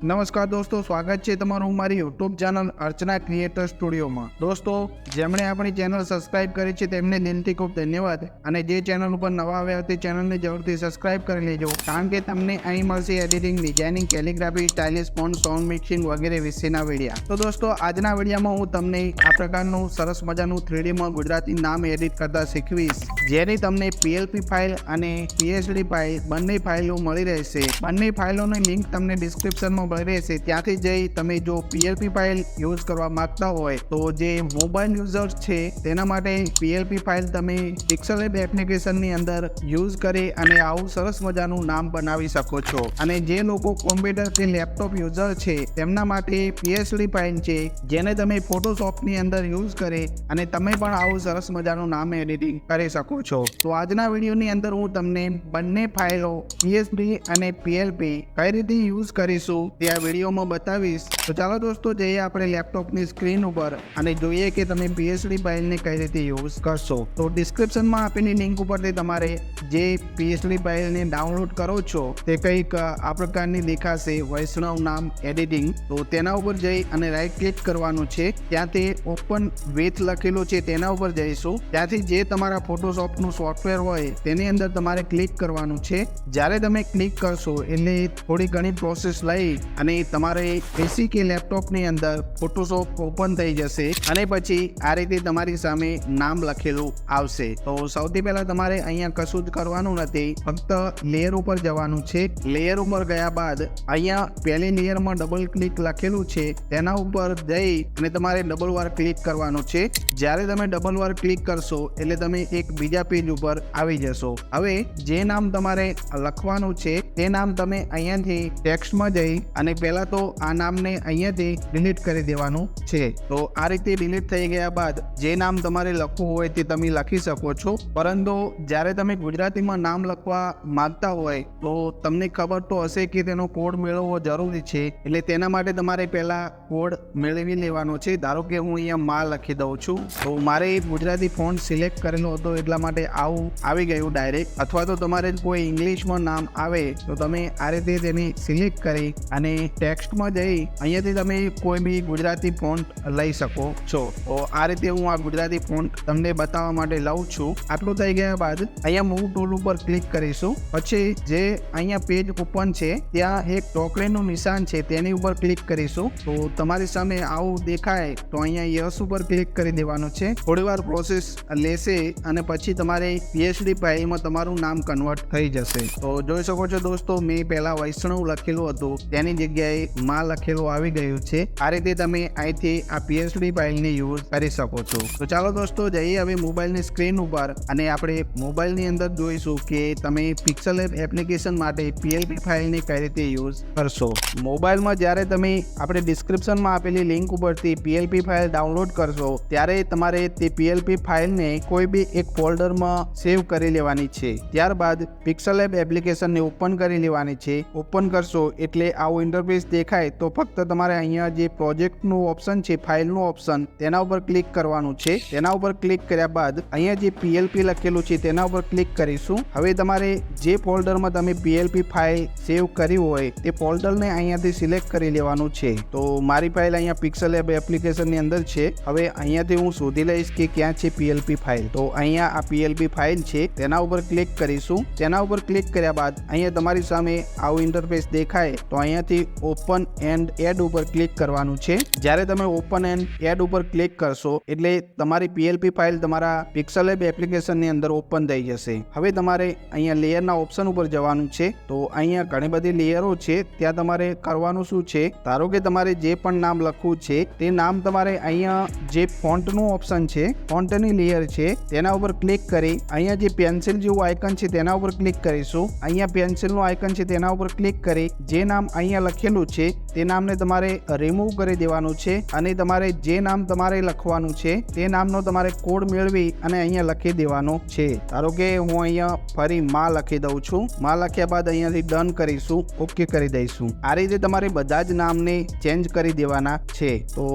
નમસ્કાર દોસ્તો, સ્વાગત છે તમારું મારી યુટ્યુબ ચેનલ અર્ચના ક્રિએટર સ્ટુડિયોમાં દોસ્તો, જેમણે આપણી ચેનલ સબસ્ક્રાઇબ કરી છે તેમને દિલથી ખૂબ ધન્યવાદ. અને જે ચેનલ ઉપર નવા આવ્યા તે ચેનલને જરૂરથી સબસ્ક્રાઇબ કરી લેજો. કારણ કે તમને અહીં મળશે editing designing calligraphy stylish font sound mixing વગેરે વિશેના વિડીયા તો દોસ્તો, આજના વિડીયામાં હું તમને આ પ્રકારનું સરસ મજાનું થ્રીડીમાં ગુજરાતી નામ એડિટ કરતા શીખવીશ. જેની તમને પીએલપી ફાઇલ અને પીએચડી ફાઇલ બંને ફાઇલો મળી રહેશે. બંને ફાઇલોની લિંક તમને ડિસ્ક્રિપ્શનમાં રહેશે ત્યાંથી જઈ તમે જો પીએલપી ફાઇલ યુઝ કરવા માંગતા હોય, તો જે મોબાઈલ યુઝર્સ છે, તેના માટે પીએલપી ફાઇલ તમે પિક્સલ એપ એપ્લિકેશનની અંદર યુઝ કરી અને આવું સરસ મજાનું નામ બનાવી શકો છો. અને જે લોકો કોમ્પ્યુટર કે લેપટોપ યુઝર છે, તેમના માટે પીએસડી ફાઇલ છે, જેને તમે ફોટોશોપની અંદર યુઝ કરે અને તમે પણ આવું સરસ મજાનું નામ એડિટિંગ કરી શકો છો. તો આજના વિડીયોની અંદર હું તમને બંને ફાઇલો પીએસડી અને પીએલપી કઈ રીતે યુઝ કરીશું તે આ વિડીયોમાં બતાવીશ. તો ચાલો દોસ્તો, જઈએ આપણે લેપટોપની સ્ક્રીન ઉપર અને જોઈએ કે તમે પીએચડી ફાઇલને કઈ રીતે યુઝ કરશો. તો ડિસ્ક્રિપ્શનમાં આપેલી લિંક ઉપરથી તમારે જે પીએચડી ફાઇલને ડાઉનલોડ કરો છો, તે કંઈક આ પ્રકારની દેખાશે. વૈષ્ણવ નામ એડિટિંગ. તો તેના ઉપર જઈ અને રાઈટ ક્લિક કરવાનું છે. ત્યાં તે ઓપન વેથ લખેલું છે, તેના ઉપર જઈશું. ત્યાંથી જે તમારા ફોટોશોપનું સોફ્ટવેર હોય, તેની અંદર તમારે ક્લિક કરવાનું છે. જ્યારે તમે ક્લિક કરશો, એટલે થોડી ઘણી પ્રોસેસ લઈ અને તમારે એસી કે લેપટોપની અંદર ફોટોશોપ ઓપન થઈ જશે અને પછી આ રીતે તમારી સામે નામ લખેલું આવશે. તો સૌથી પહેલા તમારે અહીંયા કશું જ કરવાનું નથી, ફક્ત લેયર ઉપર જવાનું છે. લેયર ઉપર ગયા બાદ અહીંયા પહેલી લેયરમાં ડબલ ક્લિક લખેલું છે. તેના ઉપર જઈ અને તમારે ડબલ વાર ક્લિક કરવાનું છે. જ્યારે તમે ડબલ વાર ક્લિક કરશો, એટલે તમે એક બીજા પેજ ઉપર આવી જશો. હવે જે નામ તમારે લખવાનું છે, તે નામ તમે અહીંયાથી ટેક્સ્ટમાં જઈ અને પહેલા તો આ નામને અહીંયાથી ડિલીટ કરી દેવાનું છે. તો આ રીતે ડિલીટ થઈ ગયા બાદ જે નામ તમારે લખવું હોય તે તમે લખી શકો છો. પરંતુ જ્યારે તમે ગુજરાતીમાં નામ લખવા માંગતા હોય તો તમને ખબર તો હશે કે તેનો કોડ મેળવવો જરૂરી છે. એટલે તેના માટે તમારે પહેલા કોડ મેળવી લેવાનો છે. ધારો કે હું અહીંયા માં લખી દઉં છું. તો મારે ગુજરાતી ફોન સિલેક્ટ કરેલો હતો એટલા માટે આવું આવી ગયું ડાયરેક્ટ અથવા તો તમારે કોઈ ઇંગ્લિશમાં નામ આવે તો તમે આ રીતે તેને સિલેક્ટ કરી અને ટેક્સ્ટમાં જઈ અહીંયાથી તમે કોઈ બી ગુજરાતી ફોન્ટ લઈ શકો છો. તો આ રીતે હું આ ગુજરાતી ફોન્ટ તમને બતાવવા માટે લઉં છું. આટલું થઈ ગયા બાદ અહીંયા મૂવ ટૂલ ઉપર ક્લિક કરીશું. પછી જે અહીંયા પેજ ઓપન છે, ત્યાં એક ટોકલેનું નિશાન છે, તેની ઉપર ક્લિક કરીશું. તો તમારી સામે આવું દેખાય તો અહીંયા યસ ઉપર ક્લિક કરી દેવાનું છે. થોડીવાર પ્રોસેસ લેશે અને પછી તમારે પીએચડી ફાઇલમાં તમારું નામ કન્વર્ટ થઈ જશે. તો જોઈ શકો છો દોસ્તો, મેં પહેલા વૈષ્ણવ લખેલું હતું, તેની જગ્યાએ માં લખેલું આવી ગયું છે. આ રીતે તમે અહીંથી આ પીએચડી ફાઇલને યુઝ કરી શકો છો. તો ચાલો દોસ્તો, જઈએ હવે મોબાઈલની સ્ક્રીન ઉપર અને આપણે મોબાઈલની અંદર જોઈશું કે તમે પિક્સલ એપ એપ્લિકેશન માટે પીએલપી ફાઇલને કઈ રીતે યુઝ કરશો. મોબાઈલમાં જ્યારે તમે આપણે ડિસ્ક્રિપ્શનમાં આપેલી લિંક ઉપરથી પીએલપી ફાઇલ ડાઉનલોડ કરશો, ત્યારે તમારે તે પીએલપી ફાઇલને કોઈ બી એક ફોલ્ડરમાં સેવ કરી લેવાની છે. ત્યારબાદ પિક્સલ એપ એપ્લિકેશનને ઓપન કરી લેવાની છે. ઓપન કરશો એટલે આવું ઇન્ટરફેસ દેખાય તો ફક્ત તમારે અહીંયા જે પ્રોજેક્ટનું ઓપ્શન છે ફાઇલનું ઓપ્શન તેના ઉપર ક્લિક કરવાનું છે. તેના ઉપર ક્લિક કર્યા બાદ અહીંયા જે પીએલપી લખેલું છે, તેના ઉપર ક્લિક કરીશું. હવે તમારે જે ફોલ્ડરમાં તમે પીએલપી ફાઇલ સેવ કરી હોય, તે ફોલ્ડરને અહીંયાથી સિલેક્ટ કરી લેવાનું છે. તો મારી ફાઇલ અહીંયા પિક્સલ એપ એપ્લિકેશનની અંદર છે. હવે અહીંયાથી હું શોધી લઈશ કે ક્યાં છે પીએલપી ફાઇલ તો અહીંયા આ પીએલપી ફાઇલ છે, તેના ઉપર ક્લિક કરીશું. તેના ઉપર ક્લિક કર્યા બાદ અહીંયા તમારી સામે આવું ઇન્ટરફેસ દેખાય, તો અહીંયાથી ઓપન એન્ડ એડ ઉપર ક્લિક કરવાનું છે. જ્યારે તમે ઓપન એન્ડ એડ ઉપર ક્લિક કરશો, એટલે તમારી પીએલપી ફાઇલ તમારા પિક્સલ એપ એપ્લિકેશનની અંદર ઓપન થઈ જશે. હવે તમારે અહીંયા લેયરના ઓપ્શન ઉપર જવાનું છે. તો અહીંયા ઘણી બધી લેયરો છે. ત્યાં તમારે કરવાનું શું છે? ધારો કે તમારે જે પણ નામ લખવું છે, તે નામ તમારે અહીંયા જે ફોન્ટનું ઓપ્શન છે ફોન્ટની લેયર છે, તેના ઉપર ક્લિક કરી અહીંયા જે પેન્સિલ જેવું આઇકન છે, તેના ઉપર ક્લિક કરીશું. અહીંયા પેન્સિલનું આઇકન છે, તેના ઉપર ક્લિક કરી જે નામ અહીંયા લખેલું છે, તે નામને તમારે રિમૂવ કરી દેવાનું છે અને તમારે જે નામ તમારે લખવાનું છે, તે નામનો તમારે કોડ મેળવી અને અહીંયા લખી દેવાનો છે. ધારો કે હું અહીંયા ફરી માં લખી દઉં છું, માં લખ્યા બાદ અહીંયાથી ડન કરીશું ઓકે કરી દઈશું. આ રીતે તમારે બધા જ નામને ચેન્જ કરી દેવાના છે. તો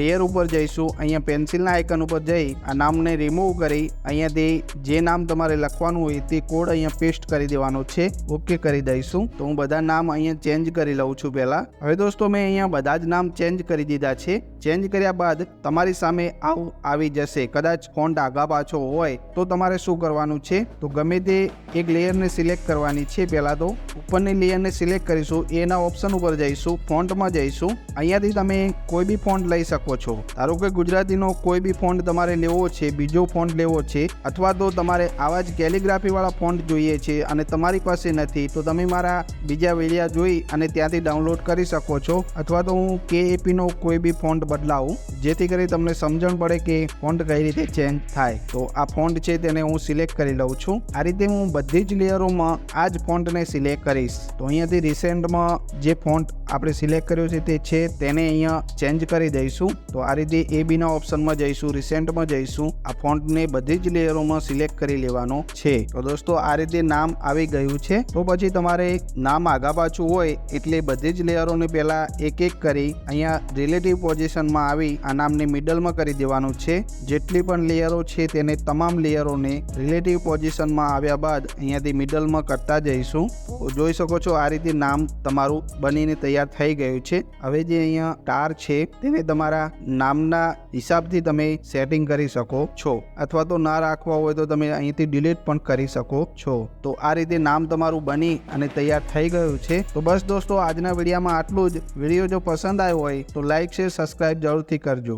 લેયર ઉપર જઈશું, અહીંયા પેન્સિલના આઇકન ઉપર જઈ, આ નામને રિમૂવ કરી, અહીંયાથી જે નામ તમારે લખવાનું હોય તે કોડ અહીંયા પેસ્ટ કરી દેવાનો છે ઓકે કરી દઈશું. તો હું બધા નામ અહીંયા ચેન્જ કરી લઉં છું પહેલાં હવે દોસ્તો, મેં અહીંયા બધા જ નામ ચેન્જ કરી દીધા છે. ચેન્જ કર્યા બાદ તમારી સામે આવું, આવી જશે. કદાચ ફોન્ટ આગા પાછો હોય તો તમારે શું કરવાનું છે? તો ગમે તે એક લેયરને સિલેક્ટ કરવાની છે પહેલાં તો. ઉપરની લેયરને સિલેક્ટ કરીશું. એના ઓપ્શન ઉપર જઈશું. ફોન્ટમાં જઈશું. અહીંયાથી તમે કોઈ બી ફોન્ટ લઈ શકો છો. ધારો કે ગુજરાતીનો કોઈ બી ફોન્ટ તમારે લેવો છે, બીજો ફોન્ટ લેવો છે, અથવા તો તમારે આવા જ કેલિગ્રાફીવાળા ફોન્ટ જોઈએ છે અને તમારી પાસે નથી, તો તમે મારા બીજા વિડીયા જોઈ અને ત્યાંથી ડાઉનલોડ કરી શકો છો અથવા તો હું કે એપીનો કોઈ બી ફોન્ટ બદલાવું, જેથી કરી તમને સમજણ પડે કે ફોન્ટ કઈ રીતે ચેન્જ થાય. તો આ ફોન્ટ છે તેને હું સિલેક્ટ કરી લઉં છું. આ રીતે હું બધી જ લેયરોમાં આ જ ફોન્ટને સિલેક્ટ કરીશ. તો અહીંયાથી રિસેન્ટમાં જે ફોન્ટ આપણે સિલેક્ટ કર્યો છે તે છે, તેને અહીંયા ચેન્જ કરી દઈશું. તો આ રીતે એ બીના ઓપ્શનમાં જઈશું રિસેન્ટમાં જઈશું. આ ફોન્ટને બધી જ લેયરોમાં સિલેક્ટ કરી લેવાનો છે. તો દોસ્તો, આ રીતે નામ આવી ગયું છે. તો પછી તમારે નામ આગા પાછું હોય એટલે બધી જ લેયરોને પહેલાં એક એક કરી અહીંયા રિલેટિવ પોઝિશનમાં આવી આ નામને મિડલમાં કરી દેવાનું છે. જેટલી પણ લેયરો છે તેને તમામ લેયરોને રિલેટિવ પોઝિશનમાં આવ્યા બાદ અહીંયાથી મિડલમાં કરતા જઈશું. જોઈ શકો છો આ રીતે નામ તમારું બનીને તૈયાર થઈ ગયું છે. હવે જે અહીંયા ટાર છે, તેને તમારા નામના હિસાબથી તમે સેટિંગ કરી શકો છો. અથવા તો ના રાખવા હોય તો તમે અહીંથી ડિલીટ પણ કરી શકો છો. તો આ રીતે નામ તમારું બની અને તૈયાર થઈ ગયું છે. તો બસ દોસ્તો, આજના વિડીયામાં આટલું જ. વીડિયો જો પસંદ આવ્યો હોય તો લાઈક શેર સબસ્ક્રાઈબ જરૂરથી કરજો.